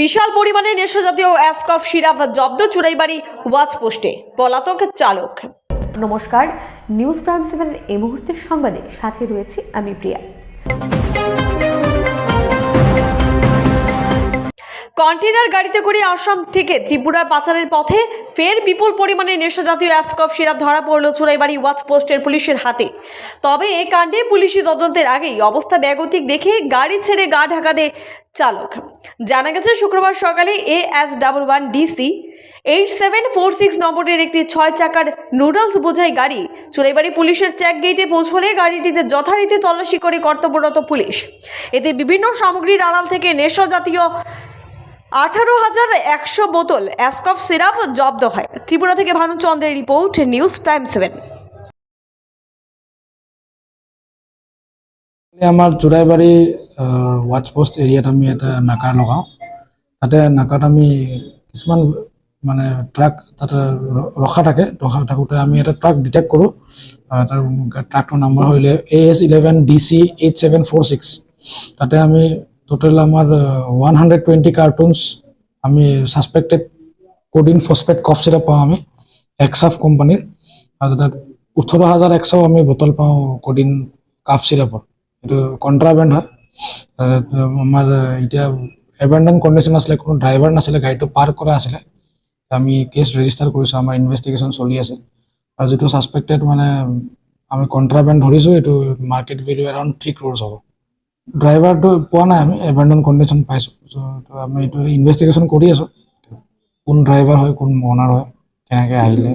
বিশাল পরিমাণে নেশাজাতীয় অ্যাসকফ সিরাপ জব্দ চুরাইবাড়ি ওয়াচ পোস্টে। পলাতক চালক। নমস্কার, নিউজ প্রাইম সেভেনের এই মুহূর্তের সংবাদে সাথে রয়েছি আমি প্রিয়া। কন্টেনার গাড়িতে করে আসাম থেকে ত্রিপুরার পাচারের পথে ফের বিপুল পরিমাণে নেশাজাতীয় অ্যাসকফ সিরাপ ধরা পড়ল চুরাইবাড়ি ওয়াচ পোস্টের পুলিশের হাতে। তবে এ কাণ্ডে পুলিশি তদন্তের আগেই অবস্থা ব্যাগতিক দেখে গাড়ি ছেড়ে গা ঢাকা চালক। জানা গেছে, শুক্রবার সকালে A S double one DC eight seven four six নম্বরের একটি ছয় চাকার নুডলস বোঝাই গাড়ি চুরাইবাড়ি পুলিশের চেক গেটে পৌঁছলে গাড়িটিতে যথারীতি তল্লাশি করে কর্তব্যরত পুলিশ। এতে বিভিন্ন সামগ্রীর আড়াল থেকে নেশা জাতীয় আঠারো হাজার একশো বোতল অ্যাসকফ সিরাপ জব্দ হয়। ত্রিপুরা থেকে ভানুচন্দ্রের রিপোর্ট, নিউজ প্রাইম সেভেন। আমাৰ জোৰাইবাৰী ৱাটছ পোষ্ট এৰিয়াত আমি এটা নাকা লগাওঁ। তাতে নাকাত আমি কিছুমান মানে ট্ৰাক তাতে ৰখা থাকে। ৰখা থাকোঁতে আমি এটা ট্ৰাক ডিটেক্ট কৰোঁ। তাৰ ট্ৰাকটোৰ number A S eleven D C eight seven four six তাতে আমি টোটেল আমাৰ ওৱান হাণ্ড্ৰেড টুৱেণ্টি কাৰ্টুনছ আমি suspected codeine phosphate cough syrup পাওঁ আমি এক্সাফ কোম্পানীৰ আৰু তাত ওঠৰ হাজাৰ একশও আমি বটল পাওঁ কোডিন কাফ চিৰাপৰ এইটো কণ্ট্ৰাবেণ্ড হয় আৰু আমাৰ এতিয়া এবেণ্ডন কণ্ডিশ্যন আছিলে কোনো ড্ৰাইভাৰ নাছিলে গাড়ীটো পাৰ্ক কৰা আছিলে আমি কেছ ৰেজিষ্টাৰ কৰিছোঁ আমাৰ ইনভেষ্টিগেশ্যন চলি আছে আৰু যিটো ছাছপেক্টেড মানে আমি কণ্ট্ৰাবেণ্ড ধৰিছোঁ এইটো market value around three crores হ'ব ড্ৰাইভাৰটো পোৱা নাই আমি এবেণ্ডন কণ্ডিশ্যন পাইছোঁ চ' তো আমি এইটো ইনভেষ্টিগেশ্যন কৰি আছোঁ কোন ড্ৰাইভাৰ হয় কোন অনাৰ হয় কেনেকৈ আহিলে